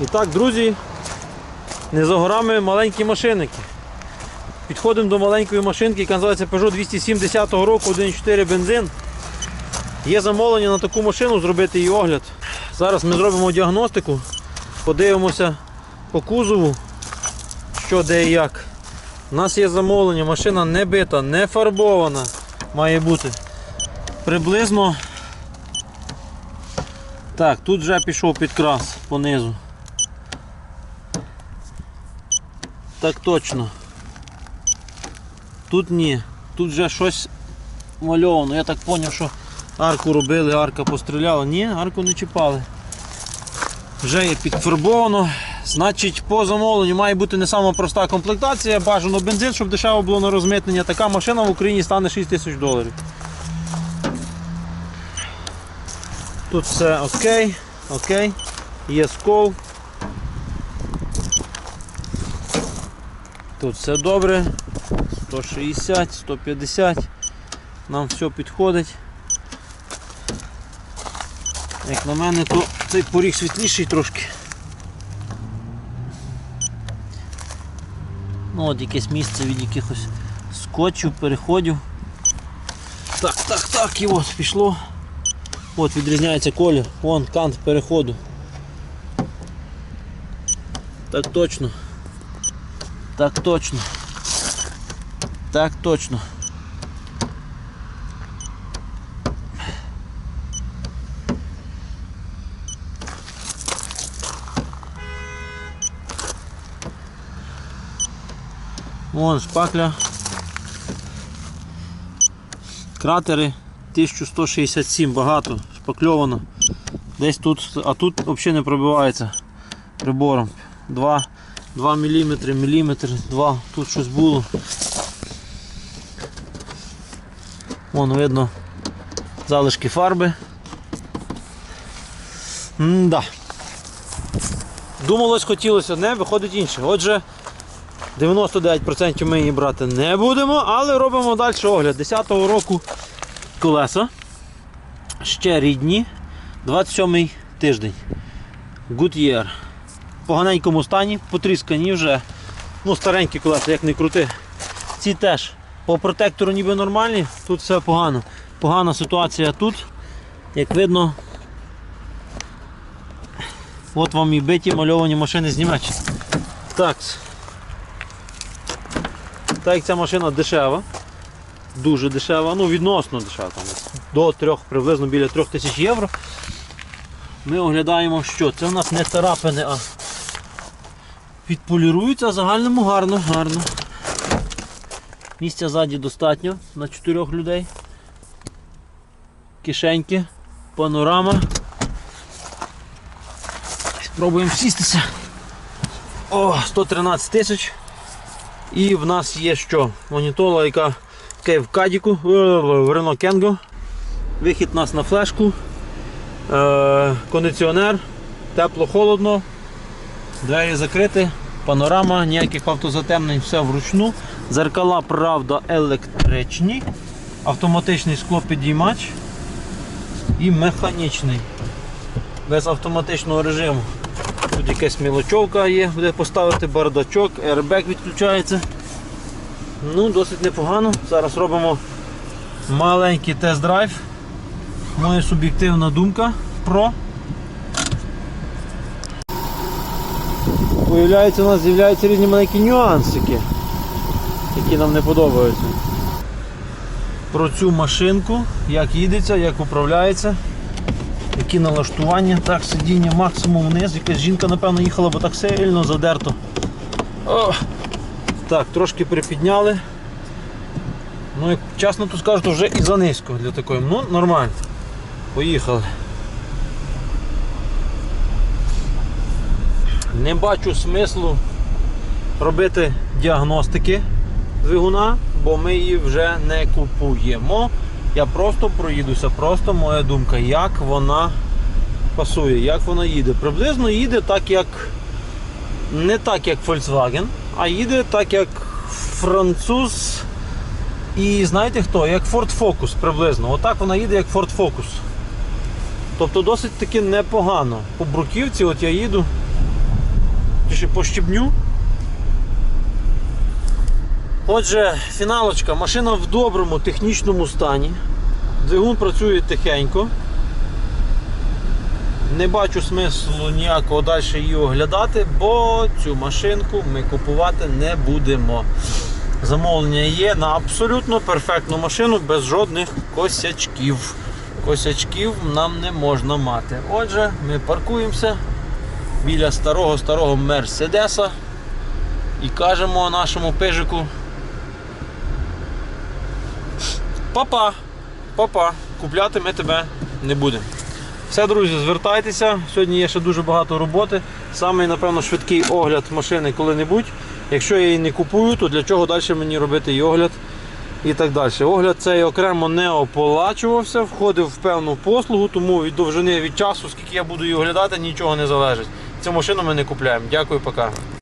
І так, друзі, не за горами маленькі машиники. Підходимо до маленької машинки, яка називається Peugeot 270 року, 1.4 бензин. Є замовлення на таку машину зробити її огляд. Зараз ми зробимо діагностику, подивимося по кузову, що де і як. У нас є замовлення, машина не бита, не фарбована має бути. Приблизно. Так, тут вже пішов підкрас понизу. Так точно. Тут ні. Тут вже щось мальовано. Я так зрозумів, що арку робили, арка постріляла. Ні, арку не чіпали. Вже є підфарбовано. Значить, по замовленню має бути не сама проста комплектація, бажано бензин, щоб дешево було на розмитнення. Така машина в Україні стане 6 тисяч доларів. Тут все окей, окей, є скол. Тут все добре. 160, 150. Нам все підходить. Як на мене, то цей поріг світліший трошки. Ну от якесь місце від якихось скотчів, переходів. Так, так, так, і от пішло. От відрізняється колір. Вон кант переходу. Так точно. Так точно. Так точно. Вон шпакля. Кратери 1167, багато, шпакльовано. Десь тут, а тут взагалі не пробивається прибором. 2, 2 мм, міліметр, 2, тут щось було. Вон видно залишки фарби. М-да. Думалось, хотілося одне, виходить інше. Отже, 99% ми її брати не будемо, але робимо далі огляд. 10-го року колеса. Ще рідні. 27-й тиждень. Goodyear. В поганенькому стані, потріскані вже. Ну, старенькі колеса, як не крути. Ці теж по протектору ніби нормальні, тут все погано. Погана ситуація тут. Як видно, от вам і биті мальовані машини з Німеччини. Так. Так як ця машина дешева, дуже дешева, ну відносно дешева, там, до 3, приблизно біля 3 тисяч євро. Ми оглядаємо, що це у нас не царапини, а підполіруються, а загальному гарно, гарно. Місця ззаді достатньо на 4 людей. Кишеньки, панорама. Спробуємо сістися. О, 113 тисяч. І в нас є що? Монітола, яка в кадіку, в Renault Kengo. Вихід у нас на флешку, е, кондиціонер, тепло-холодно, двері закриті, панорама, ніяких автозатемнень, все вручну. Зеркала, правда, електричні, автоматичний склопідіймач і механічний, без автоматичного режиму. Тут якась мілочовка є, де поставити бардачок, airbag відключається. Ну, досить непогано. Зараз робимо маленький тест-драйв. Моя суб'єктивна думка про. Виявляється, у нас з'являються різні маленькі нюансики, які нам не подобаються. Про цю машинку, як їдеться, як управляється, які налаштування. Так, сидіння максимум вниз. Якась жінка, напевно, їхала, бо так сильно задерто. О! Так, трошки припідняли. Ну, як чесно то скажу, то вже і за низько для такої. Ну, нормально. Поїхали. Не бачу смислу робити діагностики двигуна, бо ми її вже не купуємо. Я просто проїдуся, просто моя думка, як вона пасує, як вона їде. Приблизно їде так, як не так, як Volkswagen, а їде так, як француз. І знаєте хто? Як Ford Focus приблизно. Отак вона їде, як Ford Focus. Тобто досить таки непогано. По бруківці, от я їду, пощебню. Отже, фіналочка, машина в доброму технічному стані. Двигун працює тихенько. Не бачу смислу ніякого далі її оглядати, бо цю машинку ми купувати не будемо. Замовлення є на абсолютно перфектну машину без жодних косячків. Косячків нам не можна мати. Отже, ми паркуємося біля старого старого Мерседеса і кажемо нашому пижику. Папа, папа, купляти ми тебе не будемо. Все, друзі, звертайтеся. Сьогодні є ще дуже багато роботи. Самий, напевно, швидкий огляд машини коли-небудь. Якщо я її не купую, то для чого далі мені робити її огляд і так далі. Огляд цей окремо не оплачувався, входив в певну послугу, тому від довжини від часу, скільки я буду її оглядати, нічого не залежить. Цю машину ми не купляємо. Дякую, пока.